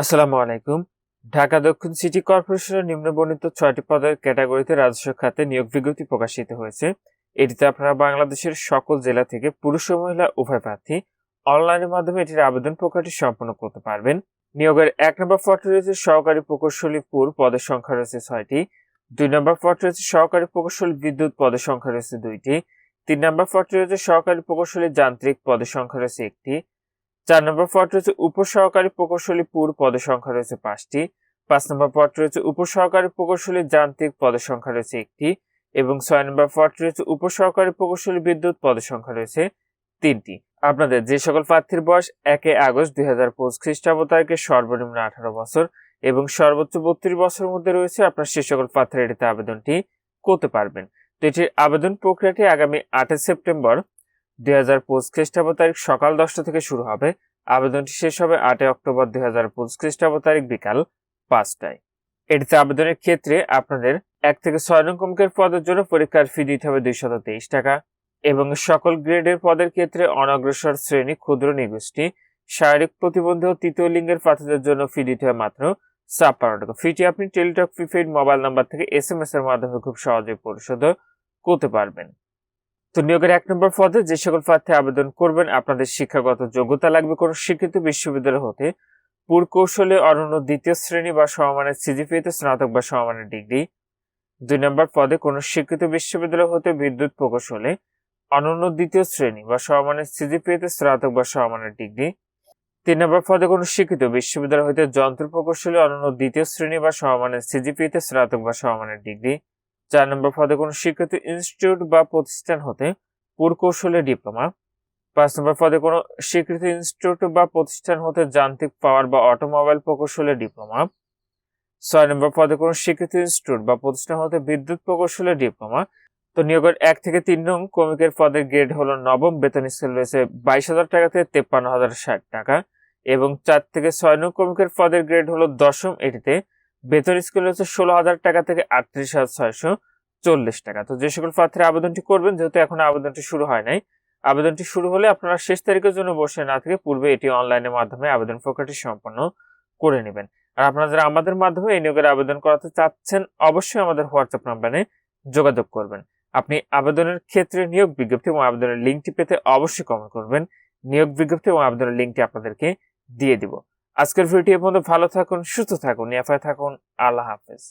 আসসালামু আলাইকুম। ঢাকা দক্ষিণ সিটি কর্পোরেশনের নিম্নবর্ণিত ছয়টি পদের ক্যাটাগরিতে রাজস্ব খাতে নিয়োগ বিজ্ঞপ্তি প্রকাশিত হয়েছে। এটিতে আপনারা বাংলাদেশের সকল জেলা থেকে পুরুষ ও মহিলা উভয় প্রার্থী অনলাইনের মাধ্যমে এটির আবেদন প্রক্রিয়াটি সম্পন্ন করতে পারবেন। নিয়োগের এক নম্বর পদটি রয়েছে সহকারী প্রকৌশলী পুর, পদের সংখ্যা রয়েছে ছয়টি। দুই নম্বর পদটি রয়েছে সহকারী প্রকৌশলী বিদ্যুৎ, পদের সংখ্যা রয়েছে দুইটি। তিন নম্বর পদটি রয়েছে সহকারী প্রকৌশলী যান্ত্রিক, পদের সংখ্যা রয়েছে একটি। চার নম্বর পদ রয়েছে উপসহকারী প্রকৌশলী পুর পদের সংখ্যা রয়েছে পাঁচটি। পাঁচ নম্বর পদ রয়েছে উপসহকারী প্রকৌশলী যান্ত্রিক পদের সংখ্যা রয়েছে একটি এবং ছয় নম্বর পদ রয়েছে উপসহকারী প্রকৌশলী বিদ্যুৎ পদের সংখ্যা রয়েছে তিনটি। আপনাদের যে সকল প্রার্থীর বয়স একে আগস্ট দুই হাজার পঁচিশ খ্রিস্টাব্দ তারিখে সর্বনিম্ন আঠারো বছর এবং সর্বোচ্চ বত্রিশ বছরের মধ্যে রয়েছে আপনার সে সকল প্রার্থীরা এটিতে আবেদনটি করতে পারবেন। তো এটির আবেদন প্রক্রিয়াটি আগামী আটই সেপ্টেম্বর দুই হাজার পঁচিশ খ্রিস্টাব্দ তারিখ সকাল দশটা থেকে শুরু হবে। আবেদনটি শেষ হবে আটই অক্টোবর দুই হাজার পঁচিশ খ্রিস্টাব্দ তারিখ বিকাল পাঁচটায়। এটিতে আবেদনের ক্ষেত্রে আপনাদের এক থেকে ছয় নং কমকের পদের জন্য পরীক্ষার ফি দিতে হবে দুইশত তেইশ টাকা এবং সকল গ্রেডের পদের ক্ষেত্রে অনগ্রসর শ্রেণি, ক্ষুদ্র নিগোষ্ঠী, শারীরিক প্রতিবন্ধী ও তৃতীয় লিঙ্গের প্রার্থীদের জন্য ফি দিতে হয় মাত্র ছাপ্পান্ন টাকা। ফিটি আপনি টেলিটক প্রিপেইড মোবাইল নাম্বার থেকে এস এম এস এর মাধ্যমে খুব সহজে পরিশোধ করতে পারবেন। তো নিয়োগের এক নম্বর পদে যে সকল প্রার্থী আবেদন করবেন, আপনাদের শিক্ষাগত যোগ্যতা লাগবে কোনো স্বীকৃত বিশ্ববিদ্যালয় হতে। পুরকৌশলে অনন্য দ্বিতীয় শ্রেণি বা সমমানের সিজিপিতে স্নাতক বা সমমানের ডিগ্রি। দুই নম্বর পদে কোনো স্বীকৃত বিশ্ববিদ্যালয় হতে বিদ্যুৎ প্রকৌশলে অনন্য দ্বিতীয় শ্রেণি বা সমমানের সিজিপিতে স্নাতক বা সমমানের ডিগ্রি। তিন নম্বর পদে কোনো স্বীকৃত বিশ্ববিদ্যালয় হতে যন্ত্র প্রকৌশলে অনন্য দ্বিতীয় শ্রেণি বা সমমানের সিজিপিতে স্নাতক বা সমমানের ডিগ্রি। চার নম্বর পদে কোনো স্বীকৃত ইনস্টিটিউট বা প্রতিষ্ঠান হতে পুরকৌশলে ডিপ্লোমা পাঁচ নম্বর পদে কোনো স্বীকৃত ইনস্টিটিউট বা প্রতিষ্ঠান হতে যান্ত্রিক পাওয়ার বা অটোমোবাইল প্রকৌশলে ডিপ্লোমা ছয় নম্বর পদে কোনো স্বীকৃত ইনস্টিটিউট বা প্রতিষ্ঠান হতে বিদ্যুৎ প্রকৌশলে ডিপ্লোমা তো নিয়োগের এক থেকে তিন নং কমিকের পদের গ্রেড হলো নবম, বেতন স্কেল রয়েছে বাইশ হাজার টাকা থেকে তেপ্পান্ন হাজার ষাট টাকা। এবং চার থেকে ছয় নং কমিকের পদের গ্রেড হলো দশম, এটিতে বেতন স্কেল হচ্ছে ষোলো হাজার টাকা থেকে আটত্রিশ হাজার ছয়শো চল্লিশ টাকা। তো যে সকল প্রার্থীরা আবেদনটি করবেন, যেহেতু এখন আবেদনটি শুরু হয় নাই, আবেদনটি শুরু হলে আপনারা শেষ তারিখের জন্য বসে না থেকে পূর্বে এটি অনলাইনের মাধ্যমে আবেদন প্রক্রিয়াটি সম্পন্ন করে নেবেন। আর আপনারা যারা আমাদের মাধ্যমে এই নিয়োগের আবেদন করাতে চাচ্ছেন, অবশ্যই আমাদের হোয়াটসঅ্যাপ নাম্বারে যোগাযোগ করবেন। আপনি আবেদনের ক্ষেত্রে নিয়োগ বিজ্ঞপ্তি এবং আবেদনের লিঙ্কটি পেতে অবশ্যই কমেন্ট করবেন। নিয়োগ বিজ্ঞপ্তি এবং আবেদনের লিঙ্কটি আপনাদেরকে দিয়ে দিব। আজকের ভিডিও পর্যন্ত। ভালো থাকুন সুস্থ থাকুন নিরাপদে থাকুন। আল্লাহ হাফেজ।